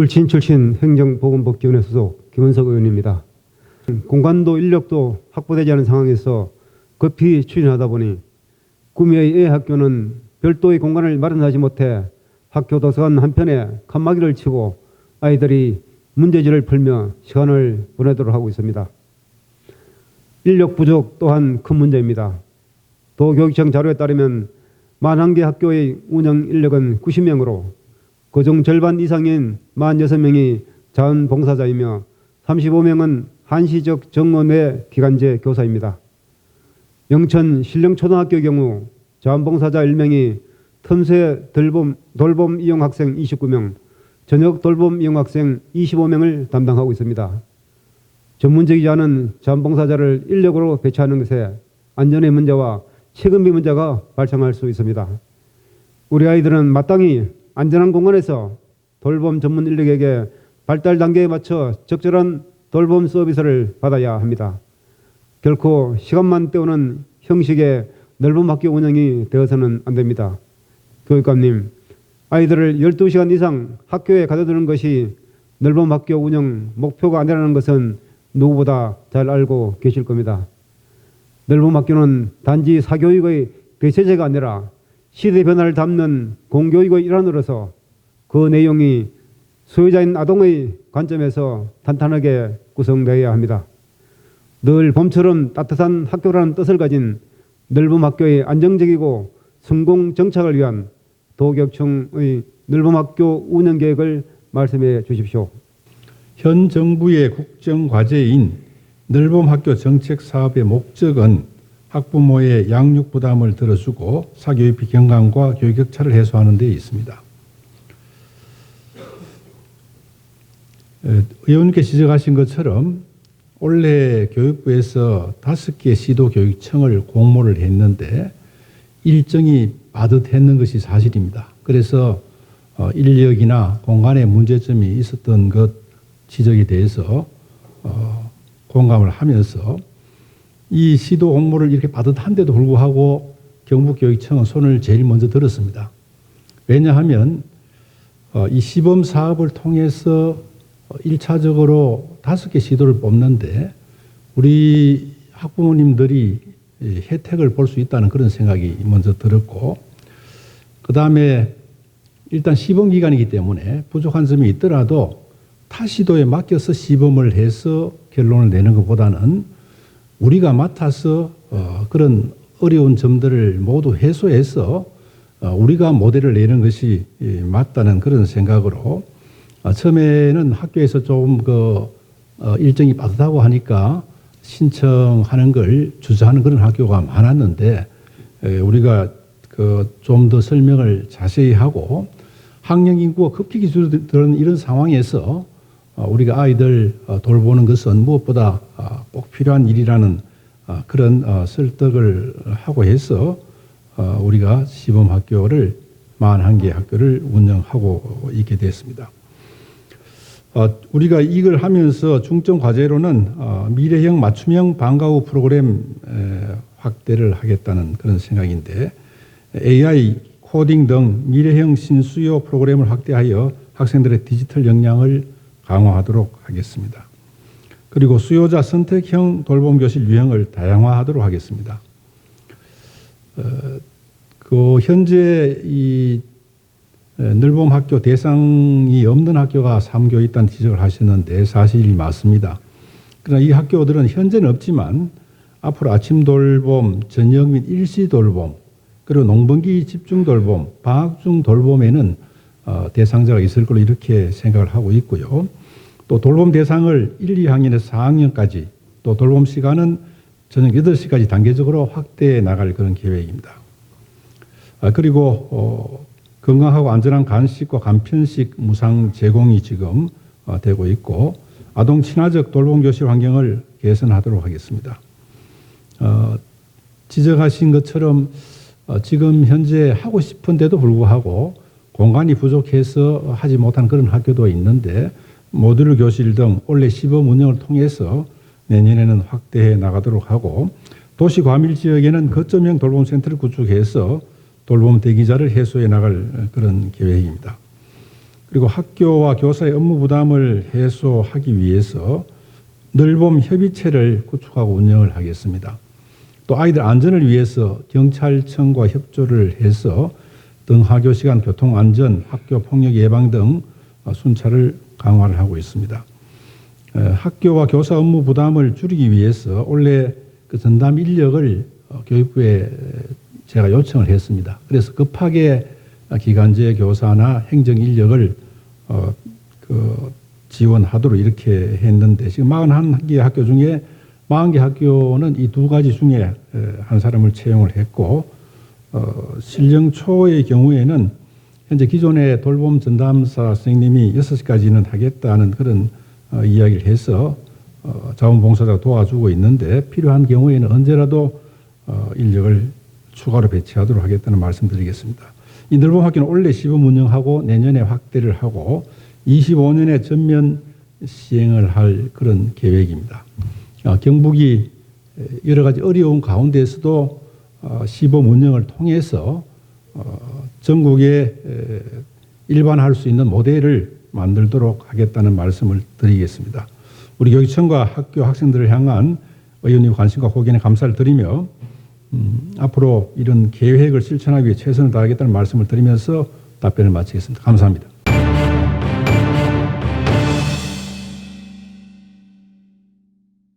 울친 출신 행정보건복지원회 소속 김은석 의원입니다. 공간도 인력도 확보되지 않은 상황에서 급히 추진하다 보니 구미의 애 학교는 별도의 공간을 마련하지 못해 학교 도서관 한편에 칸막이를 치고 아이들이 문제지를 풀며 시간을 보내도록 하고 있습니다. 인력 부족 또한 큰 문제입니다. 도교육청 자료에 따르면 41개 학교의 운영 인력은 90명으로 그중 절반 이상인 46명이 자원봉사자이며 35명은 한시적 정원외 기간제 교사입니다. 영천 신령초등학교의 경우 자원봉사자 1명이 틈새 돌봄, 돌봄 이용 학생 29명, 저녁 돌봄 이용 학생 25명을 담당하고 있습니다. 전문적이지 않은 자원봉사자를 인력으로 배치하는 것에 안전의 문제와 책임비 문제가 발생할 수 있습니다. 우리 아이들은 마땅히 안전한 공간에서 돌봄 전문 인력에게 발달 단계에 맞춰 적절한 돌봄 서비스를 받아야 합니다. 결코 시간만 때우는 형식의 넓은 학교 운영이 되어서는 안 됩니다. 교육감님, 아이들을 12시간 이상 학교에 가둬두는 것이 넓은 학교 운영 목표가 아니라는 것은 누구보다 잘 알고 계실 겁니다. 넓은 학교는 단지 사교육의 대체제가 아니라 시대 변화를 담는 공교육의 일환으로서 그 내용이 소유자인 아동의 관점에서 탄탄하게 구성되어야 합니다. 늘 봄처럼 따뜻한 학교라는 뜻을 가진 넓은 학교의 안정적이고 성공 정착을 위한 도교육청의 넓은 학교 운영 계획을 말씀해 주십시오. 현 정부의 국정 과제인 넓은 학교 정책 사업의 목적은 학부모의 양육 부담을 들어주고 사교육 비 경감과 교육 격차를 해소하는 데 있습니다. 에, 의원님께 지적하신 것처럼 올해 교육부에서 다섯 개 시도 교육청을 공모를 했는데 일정이 빠듯했는 것이 사실입니다. 그래서 어, 인력이나 공간에 문제점이 있었던 것 지적에 대해서 어, 공감을 하면서 이 시도 공모를 이렇게 빠듯한데도 불구하고 경북교육청은 손을 제일 먼저 들었습니다. 왜냐하면 어, 이 시범 사업을 통해서 1차적으로 다섯 개 시도를 뽑는데 우리 학부모님들이 혜택을 볼 수 있다는 그런 생각이 먼저 들었고 그 다음에 일단 시범 기간이기 때문에 부족한 점이 있더라도 타 시도에 맡겨서 시범을 해서 결론을 내는 것보다는 우리가 맡아서 어, 그런 어려운 점들을 모두 해소해서 어, 우리가 모델을 내는 것이 예, 맞다는 그런 생각으로 어, 처음에는 학교에서 조금 그 어, 일정이 빠듯하고 하니까 신청하는 걸 주저하는 그런 학교가 많았는데 에, 우리가 그 좀 더 설명을 자세히 하고 학령 인구가 급격히 줄어드는 이런 상황에서 어, 우리가 아이들 어, 돌보는 것은 무엇보다 어, 꼭 필요한 일이라는 어, 그런 어, 설득을 하고 해서 어, 우리가 시범 학교를 41개 학교를 운영하고 있게 됐습니다. 어, 우리가 이걸 하면서 중점 과제로는 어, 미래형 맞춤형 방과 후 프로그램 에, 확대를 하겠다는 그런 생각인데 AI, 코딩 등 미래형 신수요 프로그램을 확대하여 학생들의 디지털 역량을 강화하도록 하겠습니다. 그리고 수요자 선택형 돌봄 교실 유형을 다양화하도록 하겠습니다. 어, 그 현재 이 에, 늘봄 학교 대상이 없는 학교가 3교 있다는 지적을 하셨는데 사실이 맞습니다. 그러나 이 학교들은 현재는 없지만 앞으로 아침 돌봄, 저녁 및 일시 돌봄, 그리고 농번기 집중 돌봄, 방학 중 돌봄에는 어, 대상자가 있을 걸로 이렇게 생각을 하고 있고요. 또 돌봄 대상을 1, 2학년에서 4학년까지 또 돌봄 시간은 저녁 8시까지 단계적으로 확대해 나갈 그런 계획입니다. 아, 그리고 어, 건강하고 안전한 간식과 간편식 무상 제공이 지금 어, 되고 있고 아동 친화적 돌봄 교실 환경을 개선하도록 하겠습니다. 어, 지적하신 것처럼 어, 지금 현재 하고 싶은데도 불구하고 공간이 부족해서 하지 못한 그런 학교도 있는데 모듈 교실 등 올해 시범 운영을 통해서 내년에는 확대해 나가도록 하고 도시 과밀 지역에는 거점형 돌봄 센터를 구축해서 돌봄 대기자를 해소해 나갈 그런 계획입니다. 그리고 학교와 교사의 업무 부담을 해소하기 위해서 늘봄 협의체를 구축하고 운영을 하겠습니다. 또 아이들 안전을 위해서 경찰청과 협조를 해서 등하교 시간 교통 안전, 학교 폭력 예방 등 순찰을 강화를 하고 있습니다. 어, 학교와 교사 업무 부담을 줄이기 위해서 원래 그 전담 인력을 어, 교육부에 제가 요청을 했습니다. 그래서 급하게 기간제 교사나 행정 인력을 어, 그 지원하도록 이렇게 했는데 지금 41개 학교 중에 40개 학교는 이 두 가지 중에 에, 한 사람을 채용을 했고 어, 신령초의 경우에는 현재 기존의 돌봄 전담사 선생님이 6시까지는 하겠다는 그런 어, 이야기를 해서 어, 자원봉사자가 도와주고 있는데 필요한 경우에는 언제라도 어, 인력을 추가로 배치하도록 하겠다는 말씀드리겠습니다. 이 늘봄 학교는 올해 시범 운영하고 내년에 확대를 하고 25년에 전면 시행을 할 그런 계획입니다. 어, 경북이 여러 가지 어려운 가운데서도 어, 시범 운영을 통해서 어, 전국에 에, 일반화할 수 있는 모델을 만들도록 하겠다는 말씀을 드리겠습니다. 우리 교육청과 학교 학생들을 향한 의원님 관심과 고견에 감사를 드리며 음, 앞으로 이런 계획을 실천하기 위해 최선을 다하겠다는 말씀을 드리면서 답변을 마치겠습니다. 감사합니다.